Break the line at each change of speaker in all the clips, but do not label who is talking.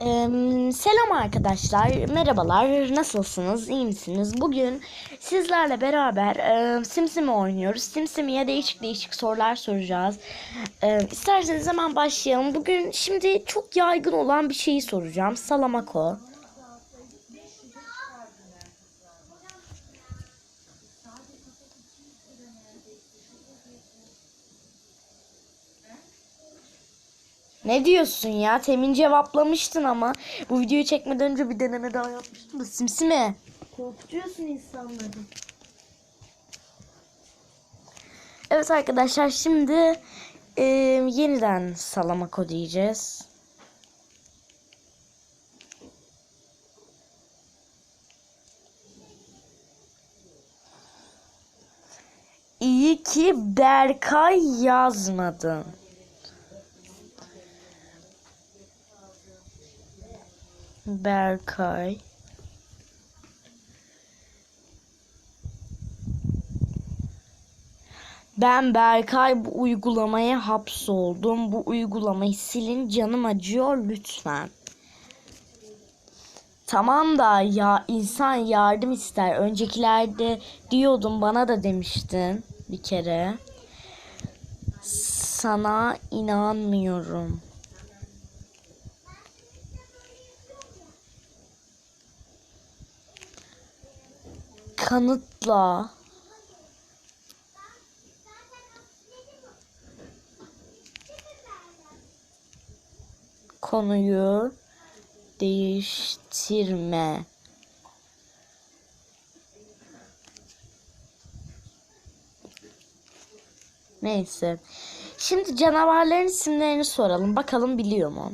Eee, selam arkadaşlar, merhabalar, nasılsınız, iyi misiniz? Bugün sizlerle beraber eee Simsimi oynuyoruz. Simsimi'ye değişik değişik sorular soracağız. Eee isterseniz hemen başlayalım. Bugün şimdi çok yaygın olan bir şeyi soracağım. Salamako. Ne diyorsun ya? Temin cevaplamıştın ama bu videoyu çekmeden önce bir deneme daha yapmıştım da simsime. Korkutuyorsun insanları. Evet arkadaşlar şimdi e, yeniden salamako diyeceğiz. İyi ki Berkay yazmadın. Berkay. Ben Berkay bu uygulamaya hapsoldum. Bu uygulamayı silin canım acıyor lütfen. Tamam da ya insan yardım ister. Öncekilerde diyordum bana da demiştin bir kere. Sana inanmıyorum. Kanıtla. Konuyu değiştirme. Neyse. Şimdi canavarların isimlerini soralım. Bakalım biliyor mu?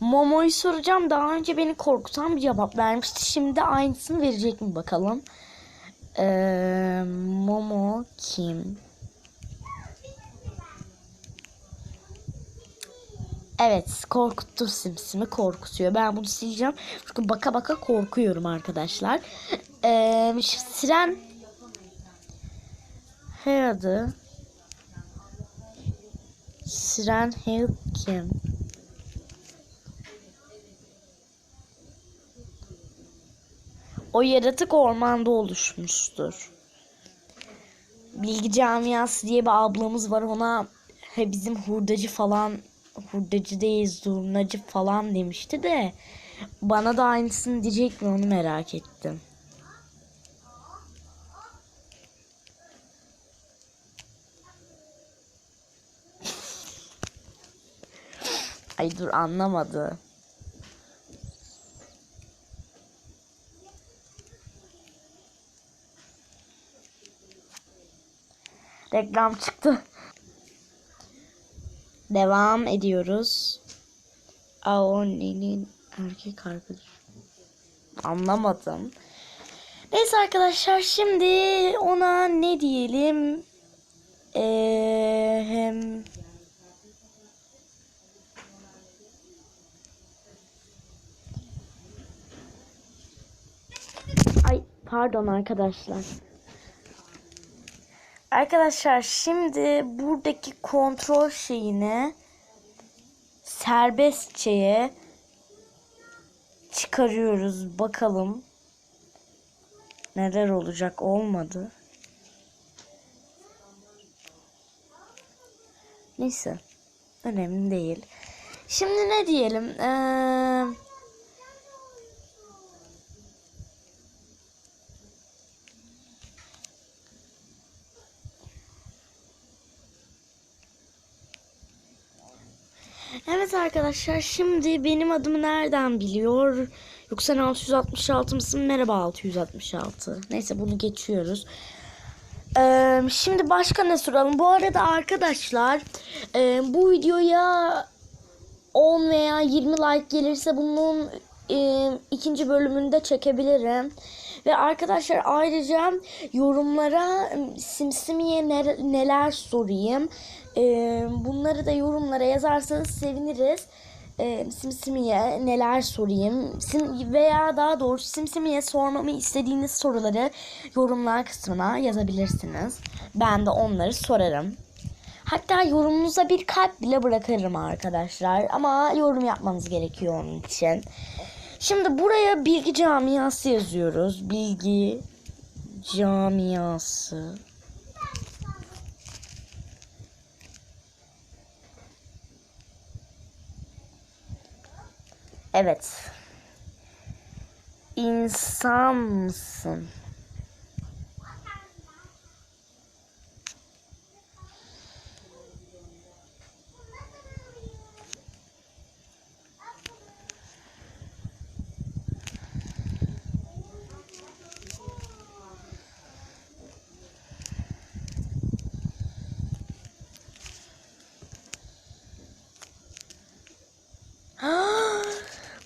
Momo'yu soracağım. Daha önce beni korkutan bir cevap vermişti. Şimdi aynısını verecek mi bakalım. Ee, Momo kim? Evet korkuttu simsimi korkutuyor. Ben bunu sileceğim. Çünkü baka baka korkuyorum arkadaşlar. Ee, Siren Hey adı Siren Hill kim? O yaratık ormanda oluşmuştur. Bilgi camiası diye bir ablamız var. Ona he bizim hurdacı falan hurdacı değil zurnacı falan demişti de bana da aynısını diyecek mi onu merak ettim. Ay dur anlamadı. Reklam çıktı. Devam ediyoruz. Aoni'nin erkek arkadaşı. Anlamadım. Neyse arkadaşlar şimdi ona ne diyelim? Ee, hem Ay pardon arkadaşlar. Arkadaşlar şimdi buradaki kontrol şeyini serbestçeye çıkarıyoruz. Bakalım neler olacak olmadı. Neyse. Önemli değil. Şimdi ne diyelim? Ee, Evet arkadaşlar şimdi benim adımı nereden biliyor? Yoksa 666 mısın? Merhaba 666. Neyse bunu geçiyoruz. Ee, şimdi başka ne soralım? Bu arada arkadaşlar e, bu videoya 10 veya 20 like gelirse bunun e, ikinci bölümünde çekebilirim. Ve arkadaşlar ayrıca yorumlara e, Simsimi'ye ne- neler sorayım. E, bunları da yorumlara yazarsanız seviniriz. E, Simsimi'ye neler sorayım. Sim veya daha doğrusu Simsimi'ye sormamı istediğiniz soruları yorumlar kısmına yazabilirsiniz. Ben de onları sorarım. Hatta yorumunuza bir kalp bile bırakırım arkadaşlar. Ama yorum yapmanız gerekiyor onun için. Şimdi buraya bilgi camiası yazıyoruz. Bilgi camiası. Evet. İnsan mısın?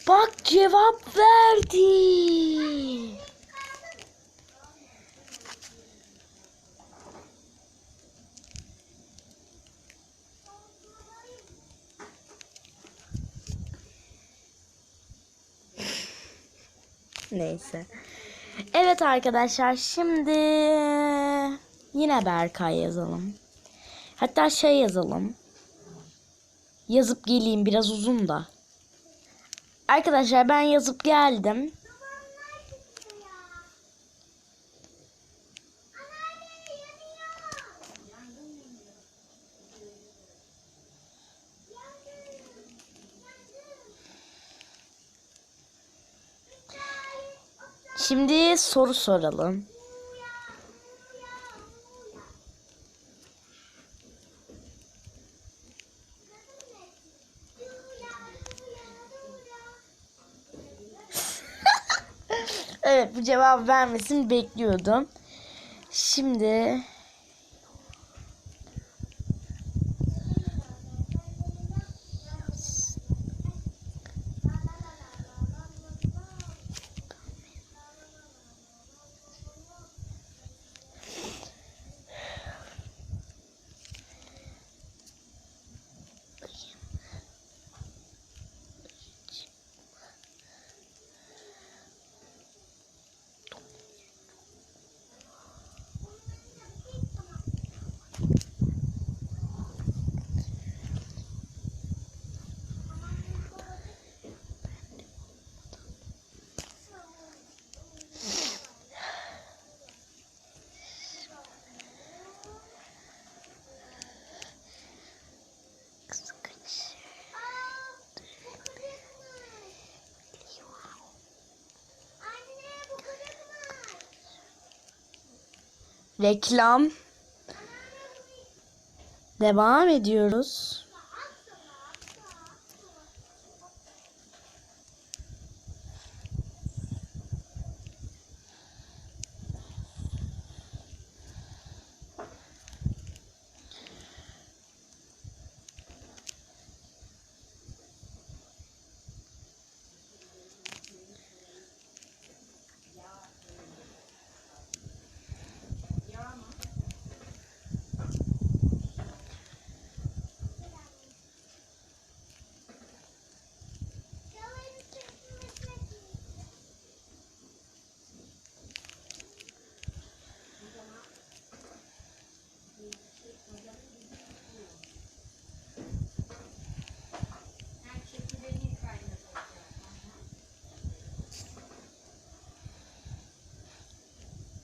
Bak cevap verdi. Neyse. Evet arkadaşlar şimdi yine Berkay yazalım. Hatta şey yazalım. Yazıp geleyim biraz uzun da. Arkadaşlar ben yazıp geldim. Şimdi soru soralım. Evet bu cevap vermesini bekliyordum. Şimdi reklam devam ediyoruz.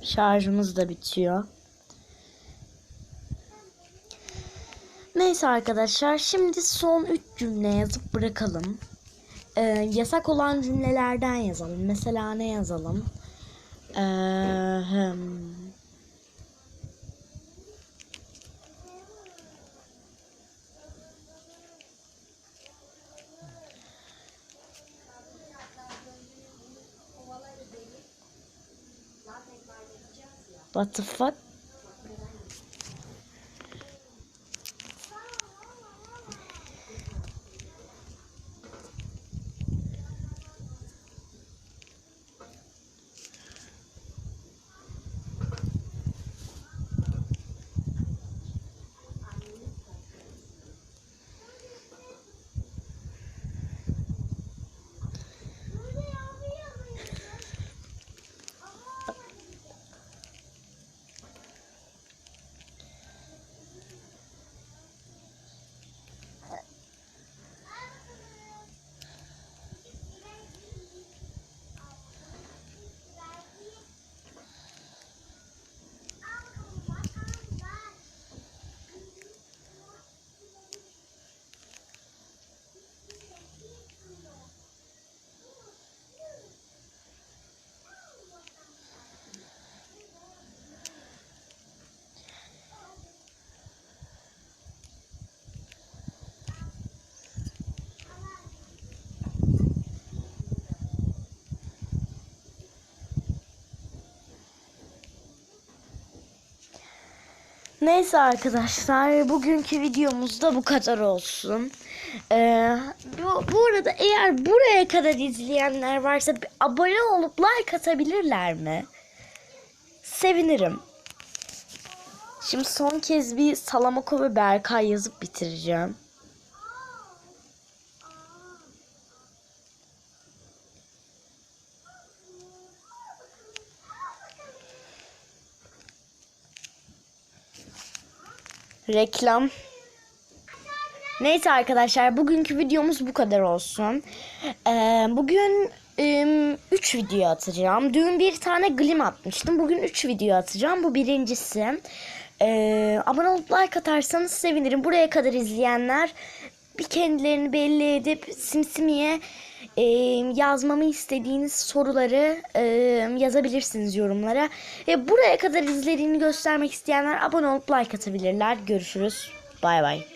Şarjımız da bitiyor. Neyse arkadaşlar şimdi son 3 cümle yazıp bırakalım. Ee, yasak olan cümlelerden yazalım. Mesela ne yazalım? Ee, hmm. What the fuck? Neyse arkadaşlar bugünkü videomuz da bu kadar olsun. Ee, bu, bu arada eğer buraya kadar izleyenler varsa bir abone olup like atabilirler mi? Sevinirim. Şimdi son kez bir Salamoko ve Berkay yazıp bitireceğim. Reklam. Neyse arkadaşlar bugünkü videomuz bu kadar olsun. Ee, bugün 3 video atacağım. Dün bir tane glim atmıştım. Bugün 3 video atacağım. Bu birincisi. Ee, abone olup like atarsanız sevinirim. Buraya kadar izleyenler bir kendilerini belli edip Simsimi'ye e, yazmamı istediğiniz soruları e, yazabilirsiniz yorumlara. E, buraya kadar izlediğini göstermek isteyenler abone olup like atabilirler. Görüşürüz. Bay bay.